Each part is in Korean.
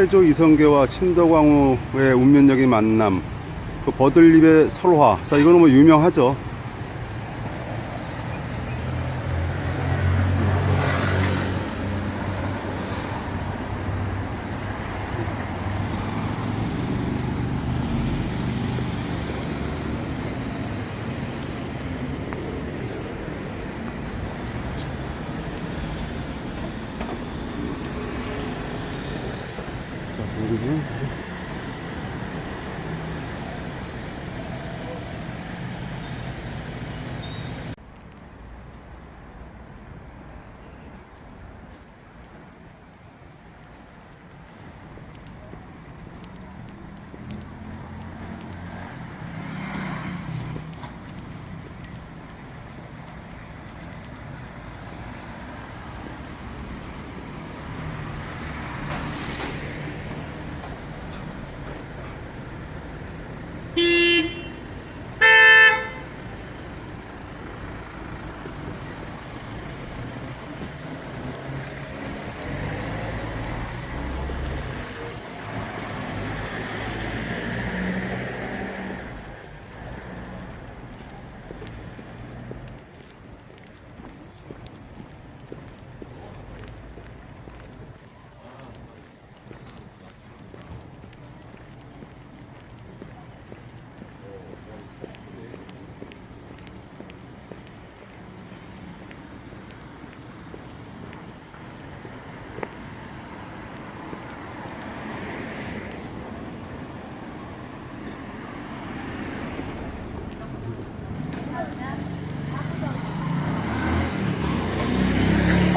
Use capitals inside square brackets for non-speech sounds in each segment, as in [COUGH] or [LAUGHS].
태조 이성계와 친덕왕후의 운명적인 만남, 그 버들잎의 설화. 자, 이거는 뭐 유명하죠. 자, 여기는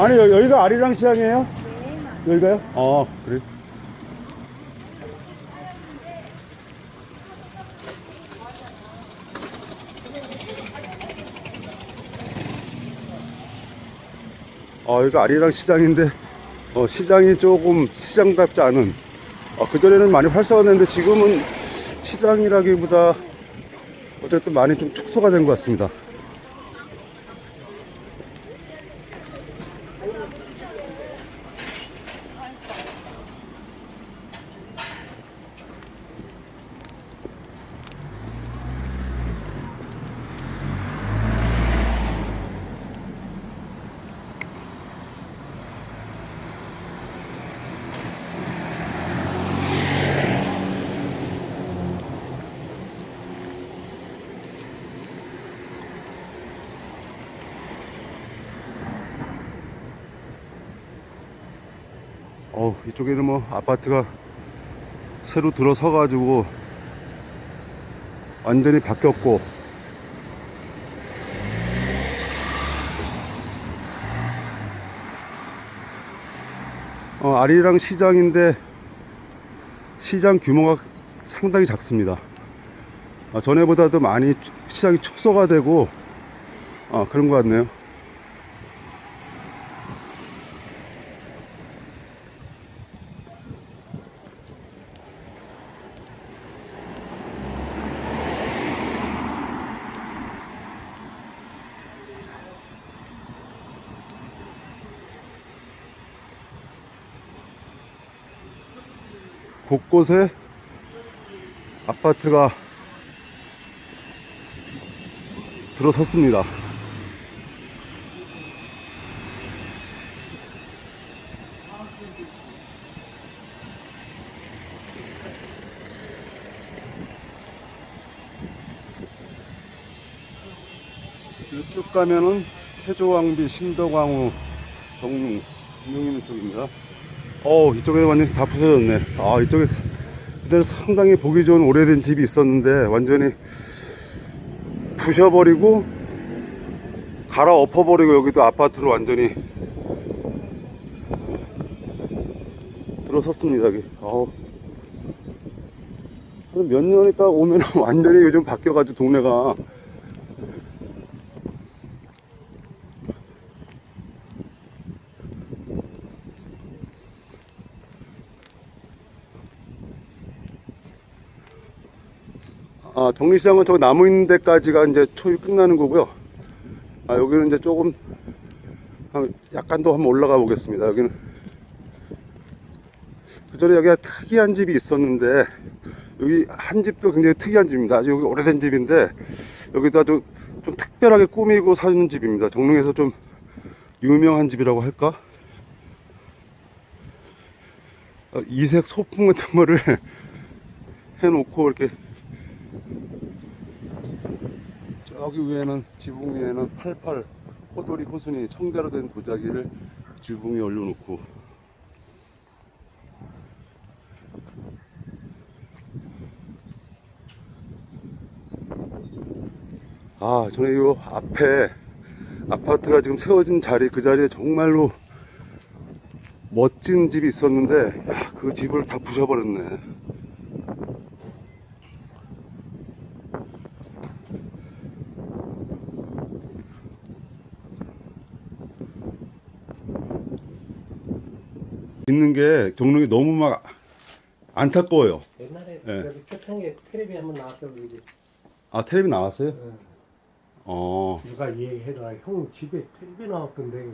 아니 여- 여기가 아리랑 시장이에요? 여기가요? 아 그래. 아 여기가 아리랑 시장인데 어, 시장이 조금 시장답지 않은 어, 그전에는 많이 활성화됐는데 지금은 시장이라기보다 어쨌든 많이 좀 축소가 된 것 같습니다. 어 이쪽에는 뭐 아파트가 새로 들어서 가지고 완전히 바뀌었고. 어, 아리랑 시장인데 시장 규모가 상당히 작습니다. 어, 전에보다도 많이 시장이 축소가 되고 어, 그런 것 같네요 곳곳에 아파트가 들어섰습니다. 이쭉 가면은 태조왕비, 신덕왕후, 정릉, 릉 있는 쪽입니다. 어 이쪽에 완전히 다 부서졌네. 아 이쪽에 그전에 상당히 보기 좋은 오래된 집이 있었는데 완전히 부셔버리고 갈아엎어버리고 여기도 아파트로 완전히 들어섰습니다 여기. 어우. 몇 년 있다 오면 완전히 요즘 바뀌어가지고 동네가 아, 정리시장은 저 나무 있는 데까지가 이제 초유 끝나는 거고요. 아, 여기는 이제 조금, 한- 약간 더 한번 올라가 보겠습니다. 여기는 그 전에 여기가 특이한 집이 있었는데 여기 한 집도 굉장히 특이한 집입니다. 아주 여기 오래된 집인데 여기도 아주 좀 특별하게 꾸미고 사는 집입니다. 정릉에서 좀 유명한 집이라고 할까? 어, 이색 소품 같은 거를 [LAUGHS] 해놓고 이렇게 저기 위에는 지붕 위에는 88 호돌이 호순이 청대로 된 도자기를 지붕 위에 올려놓고. 아 저는 이 앞에 아파트가 지금 세워진 자리 그 자리에 정말로 멋진 집이 있었는데 야, 그 집을 다 부셔버렸네 있는 게 정릉이 너무 막 안타까워요 옛날에 예. 여기 초창기에 텔레비 한번 나왔어 그지 아 텔레비 나왔어요? 응. 어. 누가 얘기해라 형 집에 텔레비 나왔던데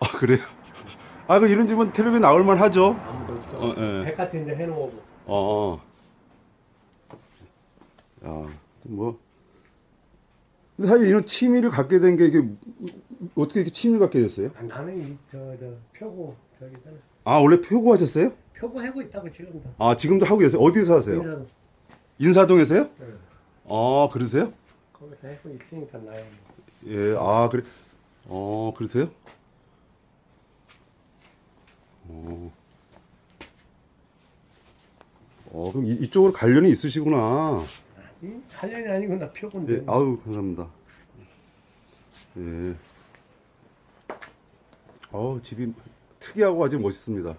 아 그래요? 아, 그 이런 집은 텔레비 나올만 하죠. 아무도 없어 어, 예. 백 같은 데 해놓고 어. 야, 뭐. 근데 사실 이런 취미를 갖게 된 게 이게 어떻게 이렇게 취미를 갖게 됐어요? 아, 나는 저저 표고 저기잖아 아, 원래 표고 하셨어요? 표고 하고 있다고 지금도 아, 지금도 하고 계세요? 어디서 하세요? 인사도 인사동에서요? 응. 아, 그러세요? 거기서 하고 있으니까 나야 예, 아, 그래. 어, 그러세요? 어. 어, 그럼 이, 이쪽으로 관련이 있으시구나. 이 관련이 아니고 나 표고인데 예, 아우, 감사합니다. 예. 어우, 집이 특이하고 아주 멋있습니다.